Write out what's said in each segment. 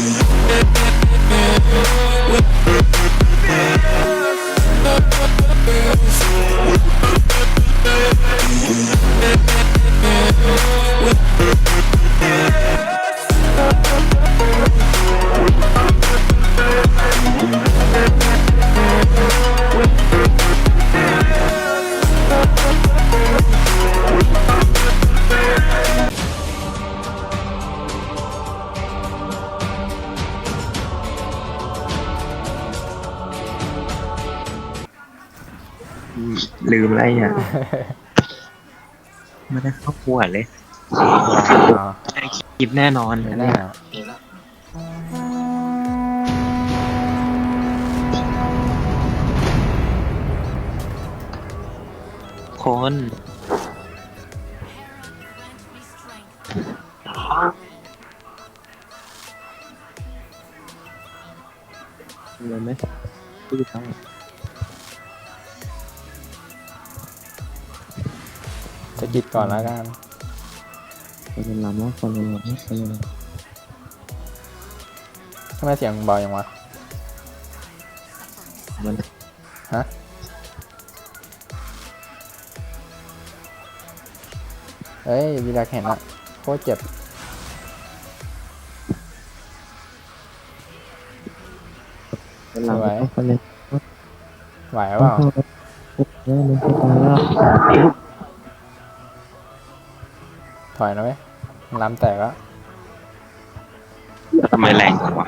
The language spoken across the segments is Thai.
Yeah. ลืมอะไรอะไม่ได้เข้าครัวเลยอ๋อได้คลิปแน่นอนไม่อันได้เนี่ยอะคนเลยไหมพูดทั้งจะ กิดก่อนแล้วกันคนเป็นลำว่าคนเป็นลำว่าคนลทำไมเสียงเบาอย่างวะำมันฮะ เฮ้ยวีรักเห็นอะโคตรเจ็บเป็นลำว่าคนเป็นไหวเปล่า เยมันพูดไปแล้ว ถอยนะเว้ยลำแตกแล้วทำไมแรงจังวะ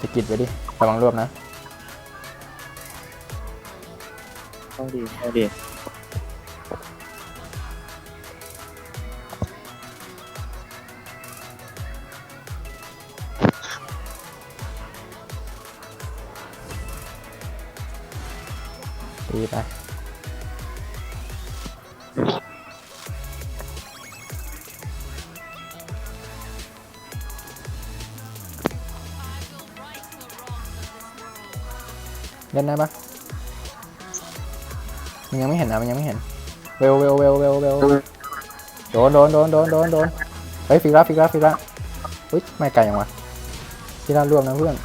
จะกิดไว้ดิระวังรวบนะเข้าดีเข้าดีตีไป ล่นได้ปะมันยังไม่เห็นนะมันยังไม่เห็น เวลเวลเวลเวลเวลโดนโดนโดนโดนโดนโดนเฮ้ยฟิกละฟิกละฟิกละอุ้ยไม่ไกลยังวะที่ด้านรวมนะเพื่อน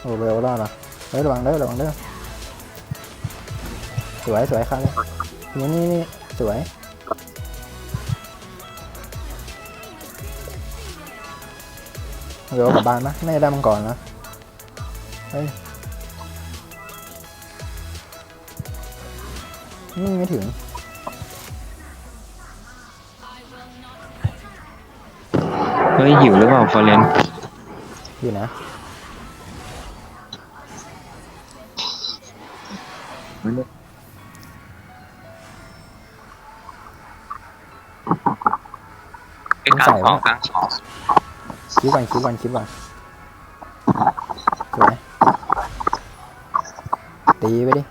โอ้เวลรอดเหรอเฮ้ยระวังเด้อระวังเด้อสวยสวยครับเลยนี่นี่นี่สวยเดี๋ยวกลับบ้านนะไม่ได้มังกรนะเฮ้ย นี่ไม่ถึง เฮ้ยหิวหรือเปล่าฟอร์เรนอยู่นะไอ้กลางสองกลางสองคิวก่อนคิวก่อนคิวก่อนสวยตีไปดิ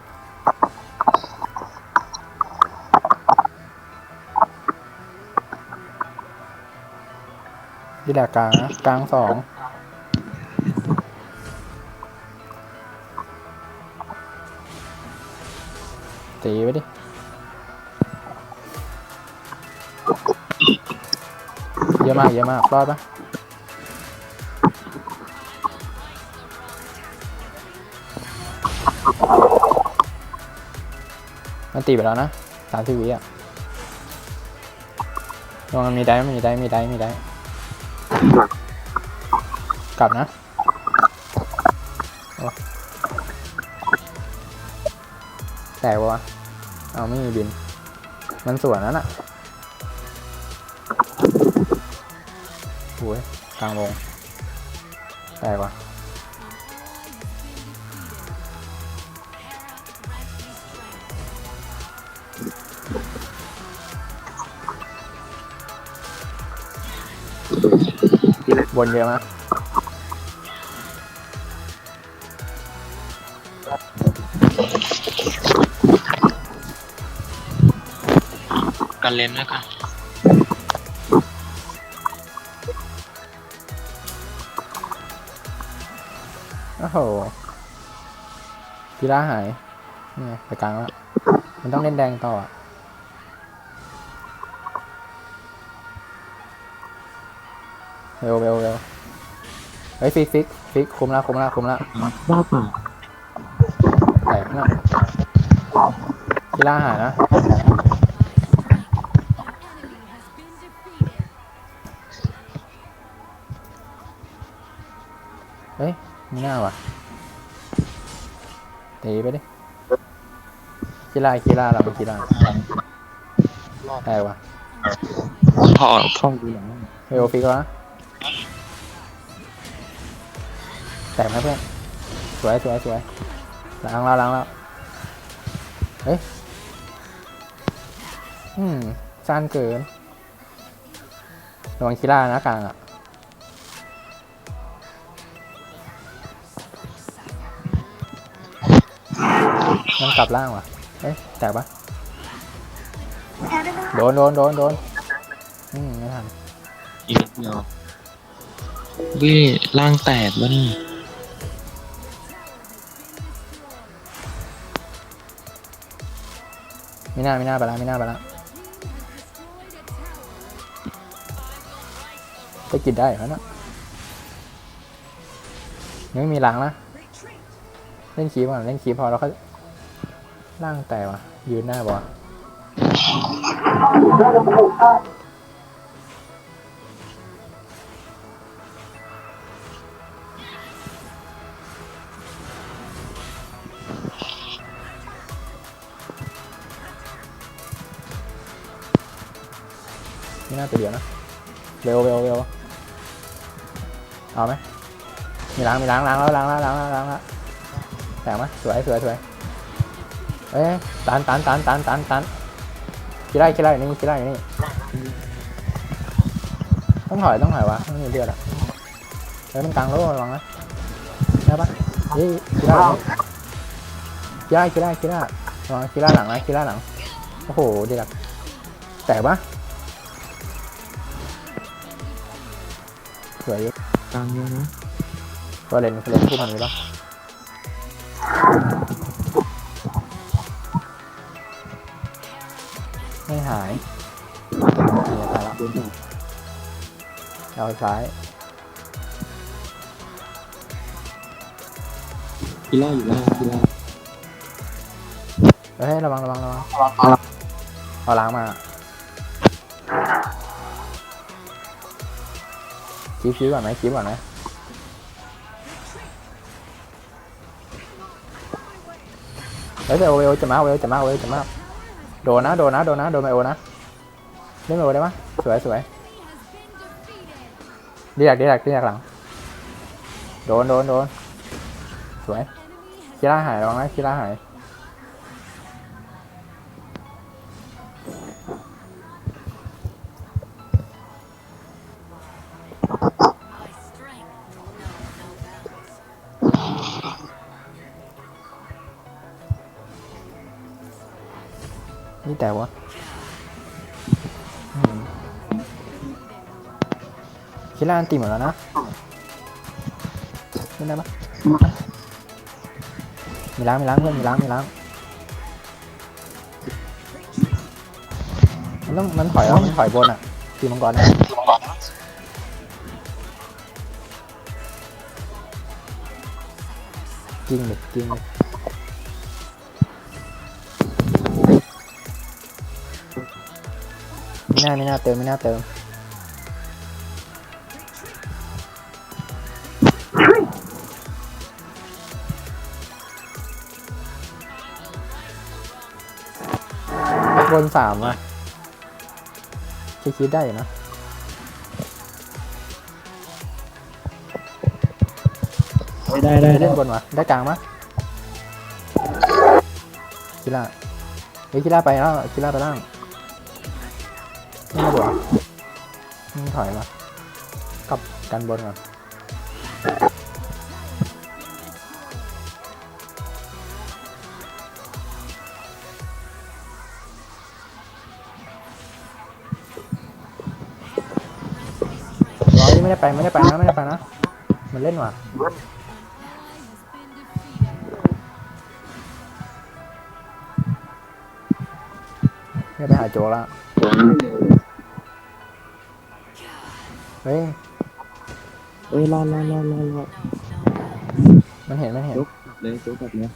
ดีดากลางนะกลางสองตีไปดิเยอะมากเยอะมากรอดปะมันตีไปแล้วนะสามสิบวิอะลองมันมีได้มีได้มีได้มีได้ กลับนะแตกวะเอาไม่มีบิน มันสวนนั่นอะโอ้ยกลางวงแตกวะ บนเยอะมากกันเลนแล้วกันโอ้โหกีฬาหาย นี่ไงไปกลางแล้ว มันต้องเล่นแดงต่ออะ เร็วเร็วเร็วเฮ้ยฟิกฟิกฟิกคุมแล้วคุมแล้วคุมแล้วว่าป่าแตกนะกีฬาหายนะเฮ้ยไม่น่าว่ะตีไปดิกีฬากีฬาเราเป็นกีฬาแตกว่ะพอท่องดูหลังเวลฟิกแล้วนะ แตกไหมเพื่อน สวยสวยสวยล้างแล้วล้างแล้วเฮ้ย อืมสั้นเกินระวังคีล่านะกลางอะมันกลับล่างว่ะเฮ้ยแตกปะโดนโดนโดนโดนอืมไม่ทันอีกเดียววิร่างแตกวะนี่ ไม่น่าไม่น่าไปละไม่น่าไปละไปกินได้เหรอนะยังไม่มีล้างนะ เล่นคีบก่อนเล่นคีบพอแล้วก็ล่างแต่วะยืนหน้าบอ น่าตัวเดียวนะ เร็วเร็วเร็วเอาไหมมีล้างมีล้างล้างแล้วล้างแล้วล้างแล้วล้างแล้วแต่งไหมสวยสวยสวยเอ้ยตันตันตันตันตันตันกี่ไร่กี่ไร่นี่กี่ไร่นี่ต้องถอยต้องถอยวะไม่มีเลือดอะเฮ้ยมันกลางโลกระวังนะได้ปะยี่กีไร่กี่ไร่กี่ไร่กี่ไร่ระวังกีไร่หลังนะกี่ไร่หลังโอ้โหดีลักแต่ปะ กลางเยอะนะตัวเลนเลนคู่มันมีปะไม่หายเนี่ยตายละโดนต่อเอาซ้ายกีฬาอยู่แล้วกีฬาเฮ้ยระวังระวังระวังเอาล้างมา คิ้วคิ้วก่อนไหมคิ้วก่อนไหมเฮ้ยไปโอเวลจะมาโอเวลจะมาโอเวลจะมาโดนนะโดนนะโดนนะโดนไมโอนะเล่นไมโอได้ปะสวยสวยดีดักดีดักดีดักหลังโดนโดนโดนสวยคีร่าหายระวังนะคีร่าหาย นี่แต่วะอืมคิดล่าอันตีหมดแล้วนะเล่นได้ปะมีล้างมีล้างเพื่อนมีล้างมีล้างมันต้องมันถอยแล้วมันถอยบนอะตีมังกรนะจริงเลยจริงเลย ไม่น่าไม่น่าเติมไม่น่าเติมบนสามอะคิดคิดได้อยู่นะได้ได้ได้เล่นบนวะได้กลางมะกีฬาเฮ้ยกีฬาไปแล้วกีฬาไปล่างไมึงถอยมากลับกันบนก่อนร้อยไม่ได้ไปไม่ได้ไปนะไม่ได้ไปนะ มันเล่นว่ะไม่ไปหาโจละ เฮ้ย เอ้ยรอดรอดรอดรอดรอดมันเห็นมันเห็นยกเลยยกแบบเนี้ย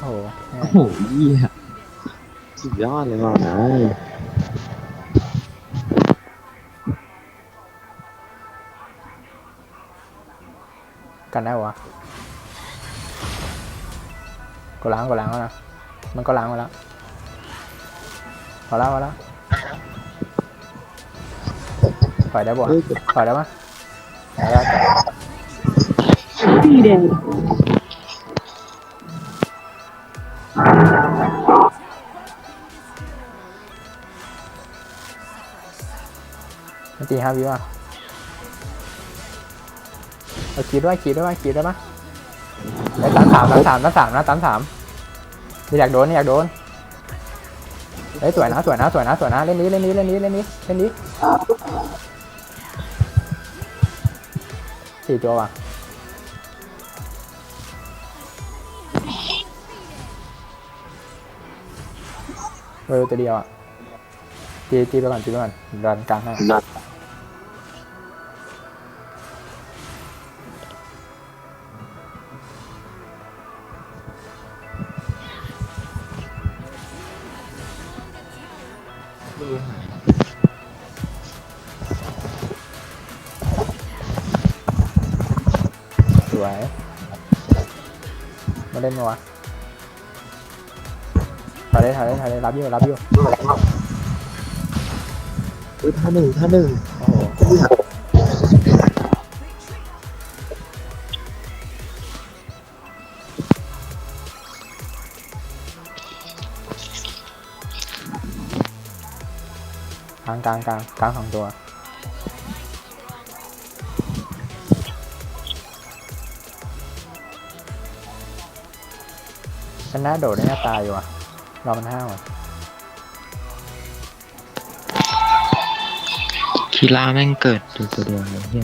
โอ้โหแม่โอ้โหเยี่ยสุดยอดเลยว่ะนะกันได้ปะวะก็ล้างก็ล้างแล้วนะ มันก็ล้างมาแล้วพอแล้วพอแล้ว ปล่อยได้ปะวะเอ้ยปล่อยได้ปะปล่อยได้ปะมันตีห้าวิวะเอาขีดด้วยขีดด้วยปะขีดได้ปะไอ้ตันสามตันสามตันสามนะตันสามนี่อยากโดนนี่อยากโดนเฮ้ยสวยนะสวยนะสวยนะสวยนะเล่นนี้เล่นนี้เล่นนี้เล่นนี้เล่นนี้ สี่ตัวว่ะเออตัวเดียวอะตีตีไปก่อนตีไปก่อนดันกลางให้ วยมาเล่นมาวะถอยเลยถอยเลยถอยเลยรับอยู่รับอยู่เอ้ยท่าหนึ่งท่าหนึ่งโอ้โหกลางกลางกลางกลางสองตัว ฉันน่าโดดได้หน้าตายอยู่อะรอมันห้าวอะคีล่าแม่งเกิดตัวตัวเดียวเลยเฮีย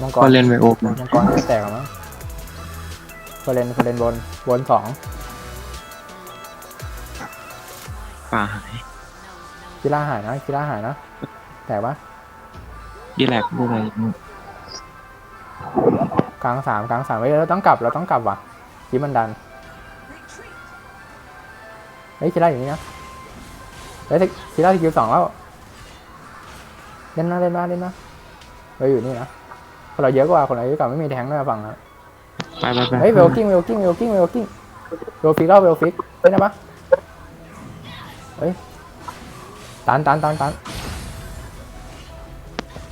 มังกก็รเล่นไวโอบนะมังกรไม่แตกหรอมั้งเฟรนเฟรนบนบนสองป่าหาย กีฬาหายนะกีฬาหายนะแตกปะดีแลกด้วยอะไรกลางสามกลางสามเฮ้ยเราต้องกลับเราต้องกลับว่ะคีมันดันเฮ้ยกีฬาอย่างนี้นะเฮ้ยกีฬาสกิลสองแล้วเล่นนะเล่นนะเล่นนะเฮ้ยอยู่นี่นะคนเราเยอะกว่าคนเราเยอะกว่าไม่มีแทงด้วยฝั่งนะไปไปไปเฮ้ยเวลกิ้งเวลกิ้งเวลกิ้งเวลกิ้งเวลฟิกแล้วเวลฟิกเฮ้ยนะปะเฮ้ย ตันตันตันตัน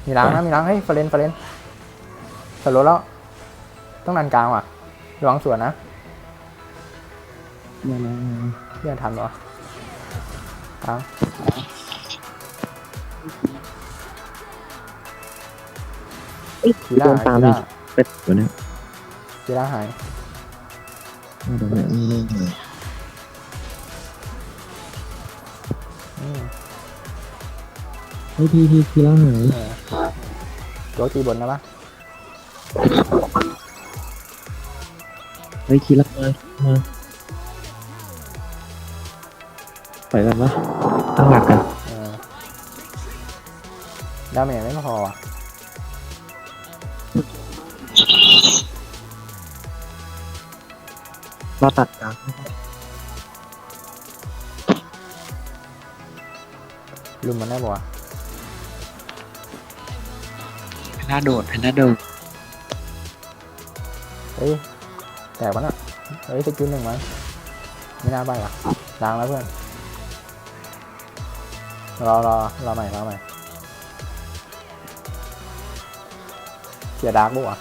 มีล้างนะมีล้างเฮ้ยเฟรนเฟรนสโลว์แล้ว ต้องนันกลางว่ะระวังสวนนะเนี่ยนะเลื่อนทันวะกลางกีฬาโดนตามกีอีฬากเป็ดตัวเนี้ยกีฬาหายไม่โดนเนี่ยไม่เล่นเลย ฮ้ยพี่พี่คีล่าหายเออโจกตีบนนะปะเฮ้ยคีล่ามามาไปกันปะตั้งหลักกันเออดาเมจไม่พอว่ะเราตัดกลางลุมมันได้ปะวะ นด้าโดดแพนด้าโดดเฮ้ยแตกปะน่ะเฮ้ยสกิลหนึ่งมั้งไม่น่าไปว่ะล้างแล้วเพื่อน รอรอรอใหม่รอใหม่เกียร์ดาร์กบุวะ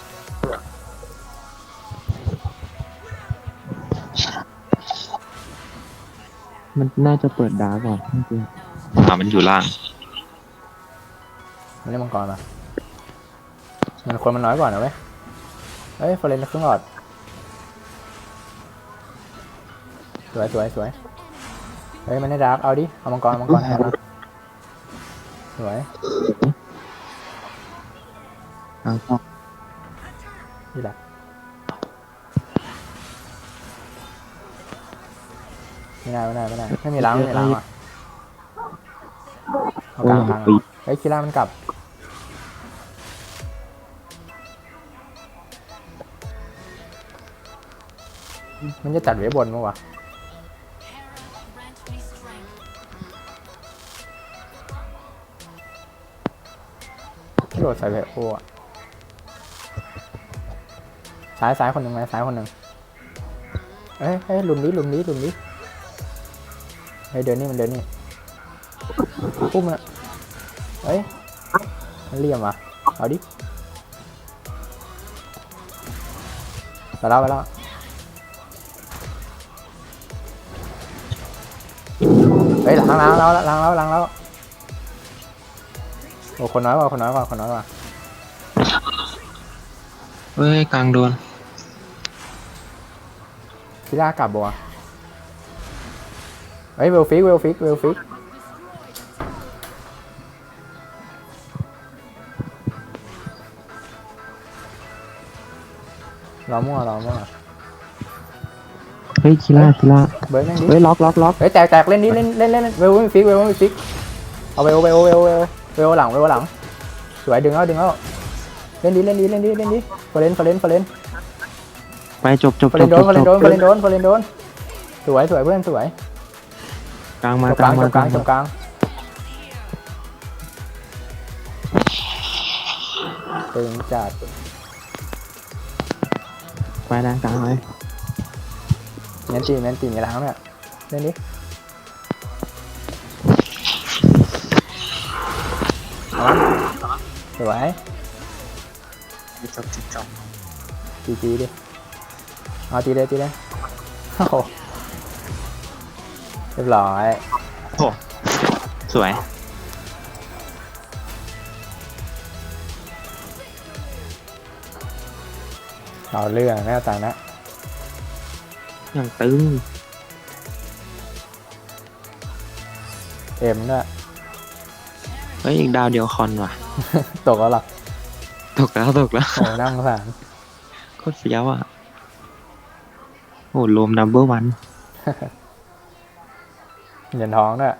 มันน่าจะเปิดดาร์กก่อนจริงอ่ามันอยู่ล่างมันเล่นมังกรมาันคนมันน้อยก่อนนะเว้ยเฮ้ยฟอเรนครึ่งหลอด สวยสวยสวยเฮ้ย มันได้ดาร์กเอาดิ เอามังกรอามังกรเอามสวยอ่านี่แหละไม่ได้ไม่ได้ไม่ได้ไม่มีล้างไม่มีล้างอะเอากางกลางไอ้คิรามันกลับ มันจะจัดไว้บนมั้งวะโดดใส่เวโออะซ้ายซ้ายคนหนึ่งไหมซ้ายคนหนึ่งเอ้ยเอ้ยลุมนี้ลุมนี้ลุมนี้เฮ้ยเดินนี่มันเดินนี่ปุ๊บมันะเอ้ยมันเลี่ยมว่ะเอาดิไปแล้วไปแล้ว ฮ้ยล้างล้างแล้วล้างแล้วล้างแล้วโอ้คนน้อยกว่าคนน้อยกว่าคนน้อยกว่าเฮ้ยกลางโดนพิล่ากลับบัวะเฮ้ยเวลฟิกเวลฟิกเวลฟิกรอมั่วรอมั่ว เฮ้ยคิล่าคิล่าเบิร์ดแม่งดิเฮ้ยล็อกล็อกล็อกเฮ้ยแตกแตกเล่นดิเล่นเล่นเล่นเวลไม่ฟิกเวลไม่ฟิกเอาเวลเวลเวลเวลเวลหลังเวลหลังสวยดึงเอาดึงเอาเล่นดิเล่นดิเล่นดิเล่นดิฟอร์เรนฟอร์เรนฟอร์เรนไปจบจบฟอร์จเรบนโดจนบฟอร์เรนโดนจฟอร์เรบนโดนฟอร์เรนโดนสวยสวยเพื่อนสวยกลางจมาบกกลาลางงมาจบกลางจบกลางตึงจัดไปนะกลางเลย แมนตีแมนตีมีล้างเนี่ยเล่นดิเอาวะสวยจบจบจบจีจีดิเอาตีเลยตีเลยโอ้โหเรียบร้อยโอ้สวยเอาเรื่องแม่ต่างนะ อย่างตึงเอ็มด้วยเฮ้ยอีกดาวเดียวคอนว่ะ ตกแล้วเหรอตกแล้วตกแล้วโอ้นั่งสารโคตรเฟี้ยวอะโอ้รวมนัมเบอร์วัน เหรียญทองด้วย